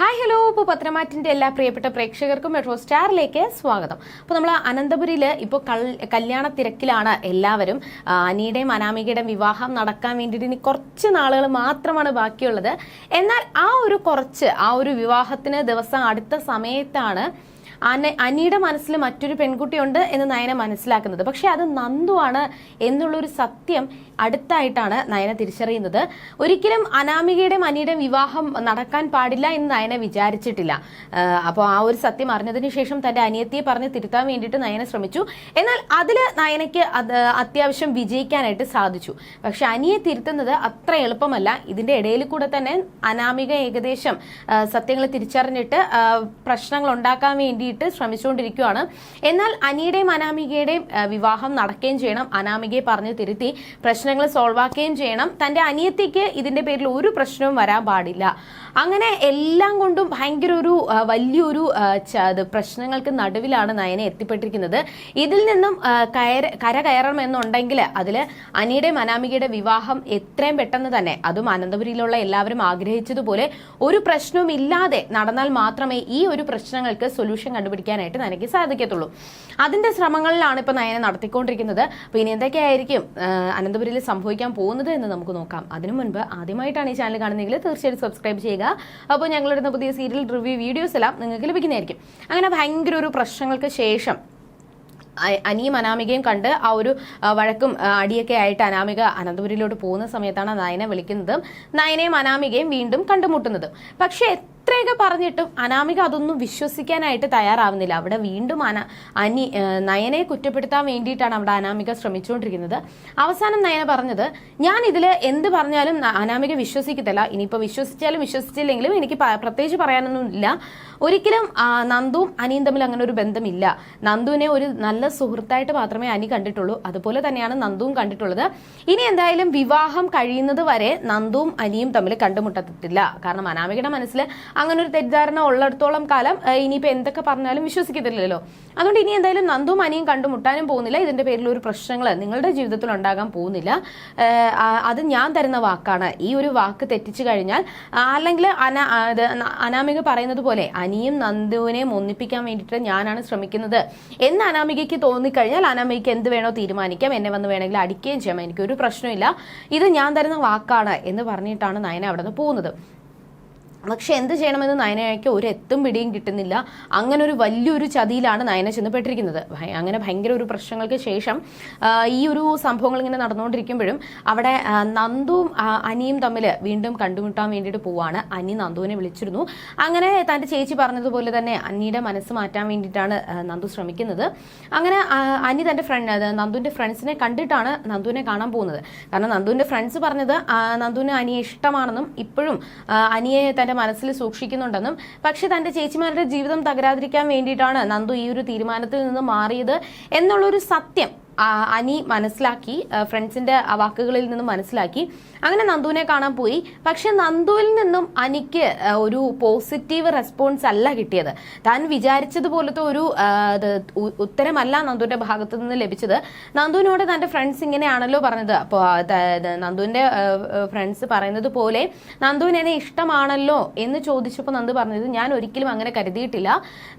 Hi hello ഇപ്പോൾ പത്രമാറ്റിന്റെ എല്ലാ പ്രിയപ്പെട്ട പ്രേക്ഷകർക്കും മെട്രോ സ്റ്റാറിലേക്ക് സ്വാഗതം. അപ്പോൾ നമ്മൾ അനന്തപുരിയിൽ ഇപ്പോൾ കല്യാണ തിരക്കിലാണ് എല്ലാവരും. അനിയുടെയും അനാമികയുടെയും വിവാഹം നടക്കാൻ വേണ്ടിയിട്ട് ഇനി കുറച്ച് നാളുകൾ മാത്രമാണ് ബാക്കിയുള്ളത്. എന്നാൽ ആ ഒരു കുറച്ച് ആ ഒരു വിവാഹത്തിന് ദിവസം അടുത്ത സമയത്താണ് അന അനിയുടെ മനസ്സിൽ മറ്റൊരു പെൺകുട്ടിയുണ്ട് എന്ന് നയന മനസ്സിലാക്കുന്നത്. പക്ഷെ അത് നന്ദുവാണ് എന്നുള്ളൊരു സത്യം അടുത്തായിട്ടാണ് നയന തിരിച്ചറിയുന്നത്. ഒരിക്കലും അനാമികയുടെയും അനിയുടെയും വിവാഹം നടക്കാൻ പാടില്ല എന്ന് നയന വിചാരിച്ചിട്ടില്ല. അപ്പോൾ ആ ഒരു സത്യം അറിഞ്ഞതിന് ശേഷം തന്റെ അനിയത്തിയെ പറഞ്ഞ് തിരുത്താൻ വേണ്ടിയിട്ട് നയന ശ്രമിച്ചു. എന്നാൽ അതിൽ നയനയ്ക്ക് അത് അത്യാവശ്യം വിജയിക്കാനായിട്ട് സാധിച്ചു. പക്ഷെ അനിയെ തിരുത്തുന്നത് അത്ര എളുപ്പമല്ല. ഇതിന്റെ ഇടയിൽ കൂടെ തന്നെ അനാമിക ഏകദേശം സത്യങ്ങൾ തിരിച്ചറിഞ്ഞിട്ട് പ്രശ്നങ്ങൾ ഉണ്ടാക്കാൻ വേണ്ടിയിട്ട് ശ്രമിച്ചുകൊണ്ടിരിക്കുകയാണ്. എന്നാൽ അനിയുടെയും അനാമികയുടെയും വിവാഹം നടക്കുകയും ചെയ്യണം. അനാമികയെ പറഞ്ഞ് തിരുത്തി പ്രശ്നങ്ങൾ സോൾവ് ആക്കുകയും ചെയ്യണം. തന്റെ അനിയത്തിക്ക് ഇതിന്റെ പേരിൽ ഒരു പ്രശ്നവും വരാൻ പാടില്ല. അങ്ങനെ എല്ലാം കൊണ്ടും ഭയങ്കര ഒരു വലിയൊരു പ്രശ്നങ്ങൾക്ക് നടുവിലാണ് നയന എത്തിപ്പെട്ടിരിക്കുന്നത്. ഇതിൽ നിന്നും കയറ കര കയറണമെന്നുണ്ടെങ്കിൽ അതിൽ അനിയുടെയും അനാമികയുടെ വിവാഹം എത്രയും പെട്ടെന്ന് തന്നെ അതും അനന്തപുരിയിലുള്ള എല്ലാവരും ആഗ്രഹിച്ചതുപോലെ ഒരു പ്രശ്നവും ഇല്ലാതെ നടന്നാൽ മാത്രമേ ഈ ഒരു പ്രശ്നങ്ങൾക്ക് സൊല്യൂഷൻ കണ്ടുപിടിക്കാനായിട്ട് നനയ്ക്ക് സാധിക്കത്തുള്ളൂ. അതിന്റെ ശ്രമങ്ങളിലാണ് ഇപ്പോൾ നയന നടത്തിക്കൊണ്ടിരിക്കുന്നത്. അപ്പോൾ ഇനി എന്തൊക്കെയായിരിക്കും അനന്തപുരിയിൽ സംഭവിക്കാൻ പോകുന്നത് എന്ന് നമുക്ക് നോക്കാം. അതിനു മുൻപ് ആദ്യമായിട്ടാണ് ഈ ചാനൽ കാണുന്നതെങ്കിൽ തീർച്ചയായിട്ടും സബ്സ്ക്രൈബ് ചെയ്യുക. അപ്പോൾ ഞങ്ങളിടുന്ന പുതിയ സീരിയൽ റിവ്യൂ വീഡിയോസ് എല്ലാം നിങ്ങൾക്ക് ലഭിക്കുന്നതായിരിക്കും. അങ്ങനെ ഭയങ്കര ഒരു പ്രശ്നങ്ങൾക്ക് ശേഷം അനിയും അനാമികയും കണ്ട് ആ ഒരു വഴക്കും അടിയൊക്കെ ആയിട്ട് അനാമിക അനന്തപുരിയിലോട്ട് പോകുന്ന സമയത്താണ് നയനെ വിളിക്കുന്നതും. നയനയും അനാമികയും വീണ്ടും കണ്ടുമുട്ടുന്നതും. പക്ഷെ എത്രയൊക്കെ പറഞ്ഞിട്ടും അനാമിക അതൊന്നും വിശ്വസിക്കാനായിട്ട് തയ്യാറാവുന്നില്ല. അവിടെ വീണ്ടും അന അനി നയനെ കുറ്റപ്പെടുത്താൻ വേണ്ടിയിട്ടാണ് അവിടെ അനാമിക ശ്രമിച്ചുകൊണ്ടിരിക്കുന്നത്. അവസാനം നയന പറഞ്ഞത് ഞാൻ ഇതിൽ എന്ത് പറഞ്ഞാലും അനാമിക വിശ്വസിക്കത്തില്ല. ഇനിയിപ്പോൾ വിശ്വസിച്ചാലും വിശ്വസിച്ചില്ലെങ്കിലും എനിക്ക് പ്രത്യേകിച്ച് പറയാനൊന്നും ഇല്ല ഒരിക്കലും നന്ദുവും അനിയും തമ്മിൽ അങ്ങനെ ഒരു ബന്ധമില്ല. നന്ദുവിനെ ഒരു നല്ല സുഹൃത്തായിട്ട് മാത്രമേ അനി കണ്ടിട്ടുള്ളൂ. അതുപോലെ തന്നെയാണ് നന്ദുവും കണ്ടിട്ടുള്ളത്. ഇനി എന്തായാലും വിവാഹം കഴിയുന്നത് വരെ നന്ദുവും അനിയും തമ്മിൽ കണ്ടുമുട്ടത്തില്ല കാരണം അനാമികയുടെ മനസ്സിൽ അങ്ങനെ ഒരു തെറ്റിദ്ധാരണ ഉള്ളിടത്തോളം കാലം ഇനിയിപ്പോൾ എന്തൊക്കെ പറഞ്ഞാലും വിശ്വസിക്കത്തില്ലല്ലോ. അതുകൊണ്ട് ഇനി എന്തായാലും നന്ദുവും അനിയും കണ്ടുമുട്ടാനും പോകുന്നില്ല. ഇതിന്റെ പേരിൽ ഒരു പ്രശ്നങ്ങൾ നിങ്ങളുടെ ജീവിതത്തിൽ ഉണ്ടാകാൻ പോകുന്നില്ല. അത് ഞാൻ തരുന്ന വാക്കാണ്. ഈ ഒരു വാക്ക് തെറ്റിച്ചു കഴിഞ്ഞാൽ അല്ലെങ്കിൽ അന അനാമിക പറയുന്നത് പോലെ അനിയും നന്ദുവിനെയും ഒന്നിപ്പിക്കാൻ വേണ്ടിയിട്ട് ഞാനാണ് ശ്രമിക്കുന്നത്. എന്ന് അനാമികയ്ക്ക് തോന്നിക്കഴിഞ്ഞാൽ അനാമികയ്ക്ക് എന്ത് വേണോ തീരുമാനിക്കാം. എന്നെ വന്ന് വേണമെങ്കിൽ അടിക്കുകയും ചെയ്യാം. എനിക്കൊരു പ്രശ്നമില്ല ഇത് ഞാൻ തരുന്ന വാക്കാണ് എന്ന് പറഞ്ഞിട്ടാണ് നയന അവിടെ നിന്ന് പോകുന്നത്. പക്ഷെ എന്ത് ചെയ്യണമെന്ന് നയനയ്ക്ക് ഒരു എത്തും പിടിയും കിട്ടുന്നില്ല. അങ്ങനെ ഒരു വലിയൊരു ചതിയിലാണ് നയന ചെന്നപ്പെട്ടിരിക്കുന്നത് അങ്ങനെ ഭയങ്കര ഒരു പ്രശ്നങ്ങൾക്ക് ശേഷം ഈ ഒരു സംഭവങ്ങൾ ഇങ്ങനെ നടന്നുകൊണ്ടിരിക്കുമ്പോഴും അവിടെ നന്ദുവും അനിയും തമ്മിൽ വീണ്ടും കണ്ടുമുട്ടാൻ വേണ്ടിയിട്ട് പോവാണ്. അനി നന്ദുവിനെ വിളിച്ചിരുന്നു. അങ്ങനെ തന്റെ ചേച്ചി പറഞ്ഞതുപോലെ തന്നെ അനിയുടെ മനസ്സ് മാറ്റാൻ വേണ്ടിയിട്ടാണ് നന്ദു ശ്രമിക്കുന്നത്. അങ്ങനെ അനി തന്റെ ഫ്രണ്ട് നന്ദുവിന്റെ ഫ്രണ്ട്സിനെ കണ്ടിട്ടാണ് നന്ദുവിനെ കാണാൻ പോകുന്നത്. കാരണം നന്ദുവിന്റെ ഫ്രണ്ട്സ് പറഞ്ഞത് നന്ദുവിന് അനിയെ ഇഷ്ടമാണെന്നും ഇപ്പോഴും അനിയെ തന്റെ മനസ്സിൽ സൂക്ഷിക്കുന്നുണ്ടെന്നും പക്ഷെ തന്റെ ചേച്ചിമാരുടെ ജീവിതം തകരാതിരിക്കാൻ വേണ്ടിയിട്ടാണ് നന്ദു ഈ ഒരു തീരുമാനത്തിൽ നിന്ന് മാറിയത് എന്നുള്ളൊരു സത്യം അനി മനസ്സിലാക്കി ഫ്രണ്ട്സിന്റെ വാക്കുകളിൽ നിന്നും മനസ്സിലാക്കി. അങ്ങനെ നന്ദുവിനെ കാണാൻ പോയി. പക്ഷെ നന്ദുവിൽ നിന്നും അനിക്ക് ഒരു പോസിറ്റീവ് റെസ്പോൺസ് അല്ല കിട്ടിയത്. താൻ വിചാരിച്ചതുപോലത്തെ ഒരു ഉത്തരമല്ല നന്ദുവിന്റെ ഭാഗത്തു നിന്ന് ലഭിച്ചത്. നന്ദുവിനോട് തന്റെ ഫ്രണ്ട്സ് ഇങ്ങനെയാണല്ലോ പറഞ്ഞത്. അപ്പോൾ നന്ദുവിന്റെ ഫ്രണ്ട്സ് പറയുന്നത് പോലെ നന്ദുവിന് എന്നെ ഇഷ്ടമാണല്ലോ? എന്ന് ചോദിച്ചപ്പോൾ നന്ദു പറഞ്ഞത് ഞാൻ ഒരിക്കലും അങ്ങനെ കരുതിയിട്ടില്ല.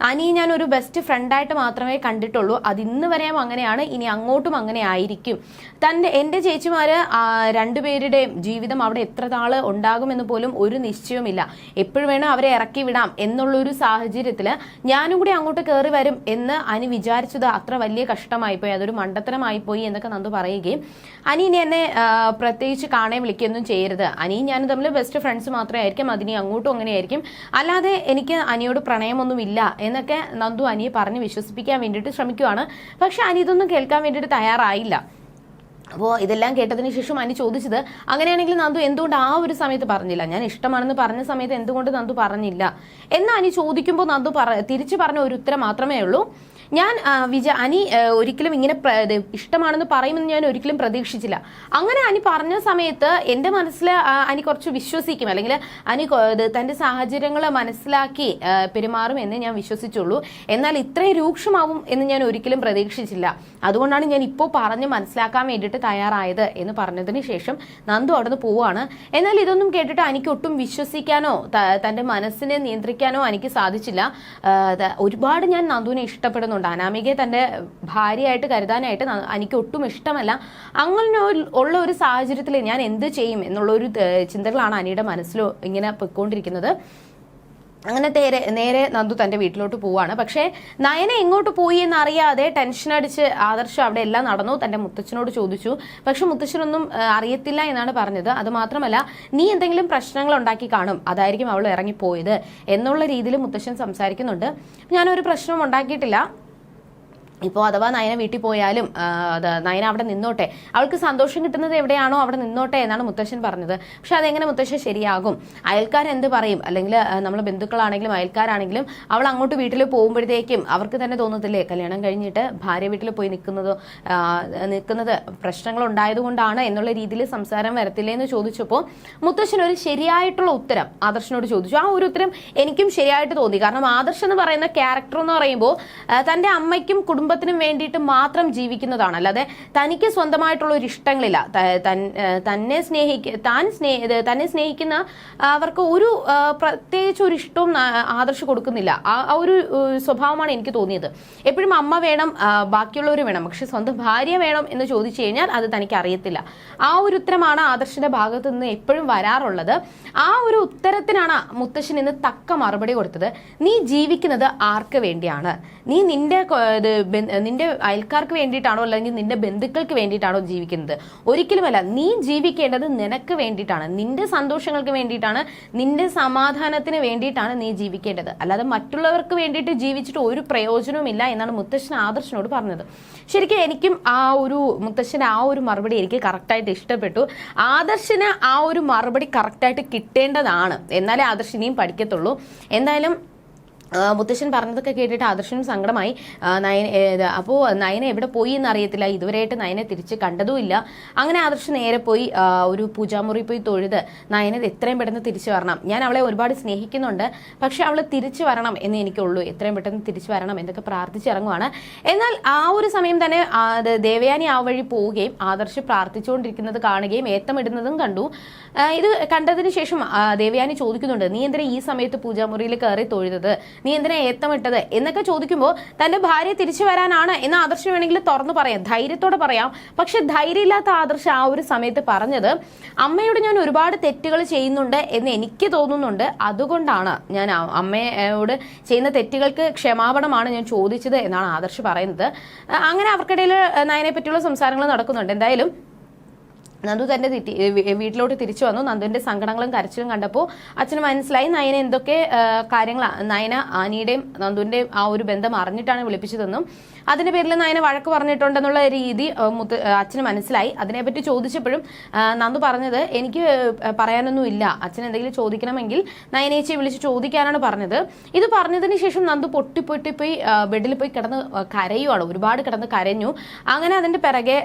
അനി ഞാൻ ഒരു ബെസ്റ്റ് ഫ്രണ്ടായിട്ട് മാത്രമേ കണ്ടിട്ടുള്ളൂ. അത് ഇന്ന് വരെയും അങ്ങനെയാണ്. ഇനി അങ്ങോട്ടും അങ്ങനെ ആയിരിക്കും. തന്റെ എന്റെ ചേച്ചിമാര് ആ, രണ്ടുപേരുടെയും ജീവിതം അവിടെ എത്ര നാൾ ഉണ്ടാകുമെന്ന് പോലും ഒരു നിശ്ചയവുമില്ല. എപ്പോഴും വേണം അവരെ ഇറക്കി വിടാം എന്നുള്ളൊരു സാഹചര്യത്തിൽ ഞാനും കൂടി അങ്ങോട്ട് കയറി വരും എന്ന് അനി വിചാരിച്ചത് അത്ര വലിയ കഷ്ടമായി പോയി അതൊരു മണ്ടത്തരമായി പോയി എന്നൊക്കെ നന്ദു പറയുകയും അനി ഇനി എന്നെ പ്രത്യേകിച്ച് കാണാൻ വിളിക്കുകയൊന്നും ചെയ്യരുത്. അനി ഞാനും തമ്മിൽ ബെസ്റ്റ് ഫ്രണ്ട്സ് മാത്രമേ ആയിരിക്കും. അതിനി അങ്ങോട്ടും അങ്ങനെയായിരിക്കും അല്ലാതെ എനിക്ക് അനിയോട് പ്രണയമൊന്നുമില്ല എന്നൊക്കെ നന്ദു അനിയെ പറഞ്ഞ് വിശ്വസിപ്പിക്കാൻ വേണ്ടിയിട്ട് ശ്രമിക്കുവാണ്. പക്ഷെ അനി ഇതൊന്നും കേൾക്കാൻ വേണ്ടിയിട്ട് തയ്യാറായില്ല. അപ്പോൾ ഇതെല്ലാം കേട്ടതിന് ശേഷം അനി ചോദിച്ചത് അങ്ങനെയാണെങ്കിൽ നന്ദു എന്തുകൊണ്ട് ആ ഒരു സമയത്ത് പറഞ്ഞില്ല? ഞാൻ ഇഷ്ടമാണെന്ന് പറഞ്ഞ സമയത്ത് എന്തുകൊണ്ട് നന്ദു പറഞ്ഞില്ല? എന്ന് അനി ചോദിക്കുമ്പോൾ നന്ദു പറ തിരിച്ചു പറഞ്ഞ ഒരു ഉത്തരം മാത്രമേ ഉള്ളൂ. ഞാൻ വിജ അനി ഒരിക്കലും ഇങ്ങനെ ഇഷ്ടമാണെന്ന് പറയുമെന്ന് ഞാൻ ഒരിക്കലും പ്രതീക്ഷിച്ചില്ല. അങ്ങനെ അനി പറഞ്ഞ സമയത്ത് എന്റെ മനസ്സിൽ അനി കുറച്ച് വിശ്വസിക്കും. അല്ലെങ്കിൽ അനി തന്റെ സാഹചര്യങ്ങൾ മനസ്സിലാക്കി പെരുമാറും എന്ന് ഞാൻ വിശ്വസിച്ചുള്ളൂ. എന്നാൽ ഇത്രയും രൂക്ഷമാവും എന്ന് ഞാൻ ഒരിക്കലും പ്രതീക്ഷിച്ചില്ല. അതുകൊണ്ടാണ് ഞാൻ ഇപ്പോൾ പറഞ്ഞ് മനസ്സിലാക്കാൻ വേണ്ടിയിട്ട് തയ്യാറായത് എന്ന് പറഞ്ഞതിന് ശേഷം നന്ദു അവിടെ പോവുകയാണ്. എന്നാൽ ഇതൊന്നും കേട്ടിട്ട് എനിക്ക് ഒട്ടും വിശ്വസിക്കാനോ തന്റെ മനസ്സിനെ നിയന്ത്രിക്കാനോ എനിക്ക് സാധിച്ചില്ല. ഒരുപാട് ഞാൻ നന്ദുവിനെ ഇഷ്ടപ്പെടുന്നുണ്ട് അനാമികയെ തന്റെ ഭാര്യയായിട്ട് കരുതാനായിട്ട് എനിക്ക് ഒട്ടും ഇഷ്ടമല്ല. അങ്ങനെ ഉള്ള ഒരു സാഹചര്യത്തിൽ ഞാൻ എന്ത് ചെയ്യും എന്നുള്ള ഒരു ചിന്തകളാണ് അനിയുടെ മനസ്സിലോ ഇങ്ങനെ പൊയ്ക്കൊണ്ടിരിക്കുന്നത്. അങ്ങനെ നേരെ നേരെ നന്ദു തന്റെ വീട്ടിലോട്ട് പോവാണ്. പക്ഷേ നയന എങ്ങോട്ട് പോയി എന്നറിയാതെ ടെൻഷൻ അടിച്ച് ആദർശം അവിടെ എല്ലാം നടന്നു. തന്റെ മുത്തച്ഛനോട് ചോദിച്ചു. പക്ഷെ മുത്തച്ഛനൊന്നും അറിയത്തില്ല എന്നാണ് പറഞ്ഞത്. അതുമാത്രമല്ല നീ എന്തെങ്കിലും പ്രശ്നങ്ങൾ ഉണ്ടാക്കി കാണും. അതായിരിക്കും അവൾ ഇറങ്ങിപ്പോയത് എന്നുള്ള രീതിയിൽ മുത്തശ്ശൻ സംസാരിക്കുന്നുണ്ട്. ഞാനൊരു പ്രശ്നം ഉണ്ടാക്കിയിട്ടില്ല. ഇപ്പോൾ അഥവാ നയന വീട്ടിൽ പോയാലും നയന അവിടെ നിന്നോട്ടെ അവൾക്ക് സന്തോഷം കിട്ടുന്നത് എവിടെയാണോ അവിടെ നിന്നോട്ടെ എന്നാണ് മുത്തശ്ശൻ പറഞ്ഞത്. പക്ഷെ അതെങ്ങനെ മുത്തശ്ശൻ ശരിയാകും? അയൽക്കാർ എന്ത് പറയും? അല്ലെങ്കിൽ നമ്മൾ ബന്ധുക്കളാണെങ്കിലും അയൽക്കാരാണെങ്കിലും അവൾ അങ്ങോട്ട് വീട്ടിൽ പോകുമ്പോഴത്തേക്കും അവർക്ക് തന്നെ തോന്നത്തില്ലേ? കല്യാണം കഴിഞ്ഞിട്ട് ഭാര്യ വീട്ടിൽ പോയി നിൽക്കുന്നത് നിൽക്കുന്നത് പ്രശ്നങ്ങൾ ഉണ്ടായതുകൊണ്ടാണ് എന്നുള്ള രീതിയിൽ സംസാരം വരത്തില്ലേ എന്ന് ചോദിച്ചപ്പോൾ മുത്തശ്ശൻ ഒരു ശരിയായിട്ടുള്ള ഉത്തരം ആദർശനോട് ചോദിച്ചു. ആ ഒരു ഉത്തരം എനിക്കും ശരിയായിട്ട് തോന്നി. കാരണം ആദർശ് എന്ന് പറയുന്ന ക്യാരക്ടർ എന്ന് പറയുമ്പോൾ തന്റെ അമ്മയ്ക്കും അമ്മയ്ക്കും കുടുംബത്തിനും വേണ്ടിയിട്ട് മാത്രം ജീവിക്കുന്നതാണ്. അല്ലാതെ തനിക്ക് സ്വന്തമായിട്ടുള്ള ഒരു ഇഷ്ടങ്ങളില്ല. തന്നെ സ്നേഹിക്ക താൻ സ്നേഹ തന്നെ സ്നേഹിക്കുന്ന അവർക്ക് ഒരു പ്രത്യേകിച്ച് ഒരു ഇഷ്ടവും ആദർശ കൊടുക്കുന്നില്ല. ആ ഒരു സ്വഭാവമാണ് എനിക്ക് തോന്നിയത്. എപ്പോഴും അമ്മ വേണം ബാക്കിയുള്ളവർ വേണം. പക്ഷെ സ്വന്തം ഭാര്യ വേണം എന്ന് ചോദിച്ചു കഴിഞ്ഞാൽ അത് തനിക്ക് അറിയത്തില്ല. ആ ഒരു ഉത്തരമാണ് ആദർശിന്റെ ഭാഗത്തു നിന്ന് എപ്പോഴും വരാറുള്ളത്. ആ ഒരു ഉത്തരത്തിനാണ് മുത്തശ്ശൻ ഇന്ന് തക്ക മറുപടി കൊടുത്തത്. നീ ജീവിക്കുന്നത് ആർക്ക് വേണ്ടിയാണ്? നീ നിന്റെ നിന്റെ അയൽക്കാർക്ക് വേണ്ടിയിട്ടാണോ അല്ലെങ്കിൽ നിന്റെ ബന്ധുക്കൾക്ക് വേണ്ടിയിട്ടാണോ ജീവിക്കുന്നത്? ഒരിക്കലുമല്ല നീ ജീവിക്കേണ്ടത് നിനക്ക് വേണ്ടിയിട്ടാണ്. നിന്റെ സന്തോഷങ്ങൾക്ക് വേണ്ടിയിട്ടാണ് നിന്റെ സമാധാനത്തിന് വേണ്ടിയിട്ടാണ് നീ ജീവിക്കേണ്ടത്. അല്ലാതെ മറ്റുള്ളവർക്ക് വേണ്ടിയിട്ട് ജീവിച്ചിട്ട് ഒരു പ്രയോജനവുമില്ല എന്നാണ് മുത്തശ്ശൻ ആദർശനോട് പറഞ്ഞത്. ശരിക്കും എനിക്കും ആ ഒരു മുത്തശ്ശന്റെ ആ ഒരു മറുപടി എനിക്ക് കറക്റ്റായിട്ട് ഇഷ്ടപ്പെട്ടു. ആദർശന് ആ ഒരു മറുപടി കറക്റ്റായിട്ട് കിട്ടേണ്ടതാണ്. എന്നാലേ ആദർശിനെയും പഠിക്കത്തുള്ളൂ. എന്തായാലും മുത്തശ്ശൻ പറഞ്ഞതൊക്കെ കേട്ടിട്ട് ആദർശനും സങ്കടമായി. നയന അപ്പോൾ നയന എവിടെ പോയി എന്ന് അറിയത്തില്ല ഇതുവരെയായിട്ട് നയനെ തിരിച്ച് കണ്ടതുമില്ല. അങ്ങനെ ആദർശ് നേരെ പോയി ഒരു പൂജാമുറി പോയി തൊഴുത് നയനെ എത്രയും പെട്ടെന്ന് തിരിച്ചു വരണം. ഞാൻ അവളെ ഒരുപാട് സ്നേഹിക്കുന്നുണ്ട്. പക്ഷെ അവൾ തിരിച്ചു വരണം എന്ന് എനിക്കുള്ളൂ. എത്രയും പെട്ടെന്ന് തിരിച്ചു വരണം എന്നൊക്കെ പ്രാർത്ഥിച്ചിറങ്ങുവാണ് എന്നാൽ ആ ഒരു സമയം തന്നെ ദേവയാനി ആ വഴി പോവുകയും ആദർശ് പ്രാർത്ഥിച്ചുകൊണ്ടിരിക്കുന്നത് കാണുകയും ഏത്തമിടുന്നതും കണ്ടു. ഇത് കണ്ടതിന് ശേഷം ദേവയാനി ചോദിക്കുന്നുണ്ട് നീ എന്തിനാ ഈ സമയത്ത് പൂജാമുറിയിൽ കയറി തൊഴുതത്? നീ എന്തിനാ ഏത്തമിട്ടത്? എന്നൊക്കെ ചോദിക്കുമ്പോൾ തന്റെ ഭാര്യ തിരിച്ചു വരാനാണ് എന്ന് ആദർശം വേണമെങ്കിൽ തുറന്നു പറയാം. ധൈര്യത്തോടെ പറയാം. പക്ഷെ ധൈര്യമില്ലാത്ത ആദർശം ആ ഒരു സമയത്ത് പറഞ്ഞത് അമ്മയോട് ഞാൻ ഒരുപാട് തെറ്റുകൾ ചെയ്യുന്നുണ്ട് എന്ന് എനിക്ക് തോന്നുന്നുണ്ട്. അതുകൊണ്ടാണ് ഞാൻ അമ്മയോട് ചെയ്യുന്ന തെറ്റുകൾക്ക് ക്ഷമാപണമാണ് ഞാൻ ചോദിച്ചത് എന്നാണ് ആദർശ് പറയുന്നത്. അങ്ങനെ അവർക്കിടയിൽ നയനെ പറ്റിയുള്ള സംസാരങ്ങൾ നടക്കുന്നുണ്ട്. എന്തായാലും നന്ദു തന്റെ വീട്ടിലോട്ട് തിരിച്ചു വന്നു. നന്ദുവിന്റെ സങ്കടങ്ങളും കരച്ചിലും കണ്ടപ്പോൾ അച്ഛന് മനസ്സിലായി നയന എന്തൊക്കെ കാര്യങ്ങളാണ് നയന ആനിയുടെയും നന്ദുവിന്റെയും ആ ഒരു ബന്ധം അറിഞ്ഞിട്ടാണ് വിളിപ്പിച്ചതെന്നും അതിന്റെ പേരിൽ നയന വഴക്ക് പറഞ്ഞിട്ടുണ്ടെന്നുള്ള രീതി മുത്ത് അച്ഛന് മനസ്സിലായി. അതിനെപ്പറ്റി ചോദിച്ചപ്പോഴും നന്ദു പറഞ്ഞത് എനിക്ക് പറയാനൊന്നും ഇല്ല. അച്ഛൻ എന്തെങ്കിലും ചോദിക്കണമെങ്കിൽ നയനേച്ചിയെ വിളിച്ച് ചോദിക്കാനാണ് പറഞ്ഞത്. ഇത് പറഞ്ഞതിന് ശേഷം നന്ദു പൊട്ടി പൊട്ടി പോയി ബെഡിൽ പോയി കിടന്ന് കരയുവാണ്. ഒരുപാട് കിടന്ന് കരഞ്ഞു. അങ്ങനെ അതിന്റെ പിറകെ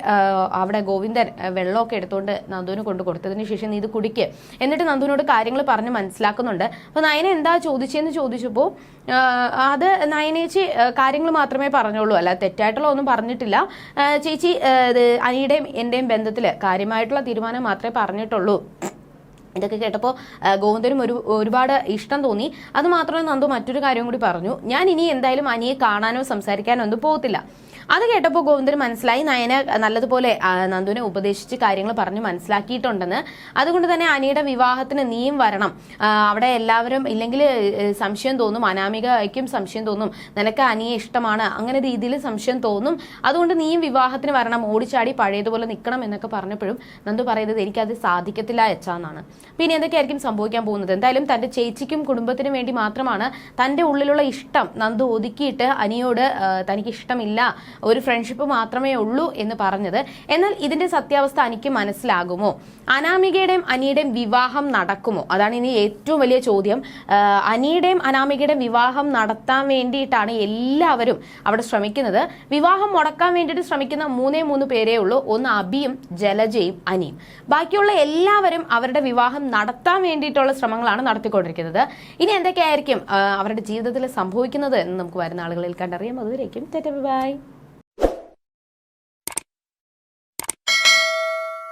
അവിടെ ഗോവിന്ദൻ വെള്ളമൊക്കെ വെള്ളമൊക്കെ എടുത്തുകൊണ്ട് നന്ദുവിന് കൊണ്ട് കൊടുത്തതിന് ശേഷം നീ ഇത് കുടിക്ക്. എന്നിട്ട് നന്ദുവിനോട് കാര്യങ്ങൾ പറഞ്ഞ് മനസ്സിലാക്കുന്നുണ്ട്. അപ്പോൾ നയന എന്താ ചോദിച്ചതെന്ന് ചോദിച്ചപ്പോൾ അത് നയനേച്ചി കാര്യങ്ങൾ മാത്രമേ പറഞ്ഞുള്ളൂ അല്ല തെറ്റായിട്ടുള്ള ഒന്നും പറഞ്ഞിട്ടില്ല. ചേച്ചി അനിയുടെയും എന്റെയും ബന്ധത്തിൽ കാര്യമായിട്ടുള്ള തീരുമാനം മാത്രമേ പറഞ്ഞിട്ടുള്ളൂ. ഇതൊക്കെ കേട്ടപ്പോൾ ഗോവിന്ദനും ഒരു ഒരുപാട് ഇഷ്ടം തോന്നി. അത് മാത്രമേ നന്ദു മറ്റൊരു കാര്യം കൂടി പറഞ്ഞു. ഞാൻ ഇനി എന്തായാലും അനിയെ കാണാനോ സംസാരിക്കാനോ ഒന്നും പോകത്തില്ല. അത് കേട്ടപ്പോൾ ഗോവിന്ദന് മനസ്സിലായി. നയന നല്ലതുപോലെ നന്ദുവിനെ ഉപദേശിച്ച് കാര്യങ്ങൾ പറഞ്ഞ് മനസ്സിലാക്കിയിട്ടുണ്ടെന്ന്. അതുകൊണ്ട് തന്നെ അനിയുടെ വിവാഹത്തിന് നീയും വരണം. അവിടെ എല്ലാവരും ഇല്ലെങ്കിൽ സംശയം തോന്നും. അനാമികയ്ക്കും സംശയം തോന്നും. നിനക്ക് അനിയെ ഇഷ്ടമാണ്. അങ്ങനെ രീതിയിൽ സംശയം തോന്നും. അതുകൊണ്ട് നീയും വിവാഹത്തിന് വരണം. ഓടിച്ചാടി പഴയതുപോലെ നിൽക്കണം എന്നൊക്കെ പറഞ്ഞപ്പോഴും നന്ദു പറയുന്നത് എനിക്കത് സാധിക്കത്തില്ല എച്ചാന്നാണ് പിന്നെ എന്തൊക്കെയായിരിക്കും സംഭവിക്കാൻ പോകുന്നത്? എന്തായാലും തന്റെ ചേച്ചിക്കും കുടുംബത്തിനും വേണ്ടി മാത്രമാണ് തന്റെ ഉള്ളിലുള്ള ഇഷ്ടം നന്ദു ഒതുക്കിയിട്ട് അനിയോട് തനിക്ക് ഇഷ്ടമില്ല ഒരു ഫ്രണ്ട്ഷിപ്പ് മാത്രമേ ഉള്ളൂ എന്ന് പറഞ്ഞത്. എന്നാൽ ഇതിന്റെ സത്യാവസ്ഥ എനിക്ക് മനസ്സിലാകുമോ? അനാമികയുടെയും അനിയുടെയും വിവാഹം നടക്കുമോ? അതാണ് ഇനി ഏറ്റവും വലിയ ചോദ്യം. അനിയുടെയും അനാമികയുടെയും വിവാഹം നടത്താൻ വേണ്ടിയിട്ടാണ് എല്ലാവരും അവിടെ ശ്രമിക്കുന്നത്. വിവാഹം മുടക്കാൻ വേണ്ടിയിട്ട് ശ്രമിക്കുന്ന മൂന്നേ മൂന്ന് പേരേ ഉള്ളൂ. ഒന്ന് അബിയും ജലജയും അനിയും. ബാക്കിയുള്ള എല്ലാവരും അവരുടെ വിവാഹം നടത്താൻ വേണ്ടിയിട്ടുള്ള ശ്രമങ്ങളാണ് നടത്തിക്കൊണ്ടിരിക്കുന്നത്. ഇനി എന്തൊക്കെയായിരിക്കും അവരുടെ ജീവിതത്തിൽ സംഭവിക്കുന്നത് എന്ന് നമുക്ക് വരുന്ന ആളുകളിൽ കണ്ടറിയാം. അതുവരേക്കും ബൈ.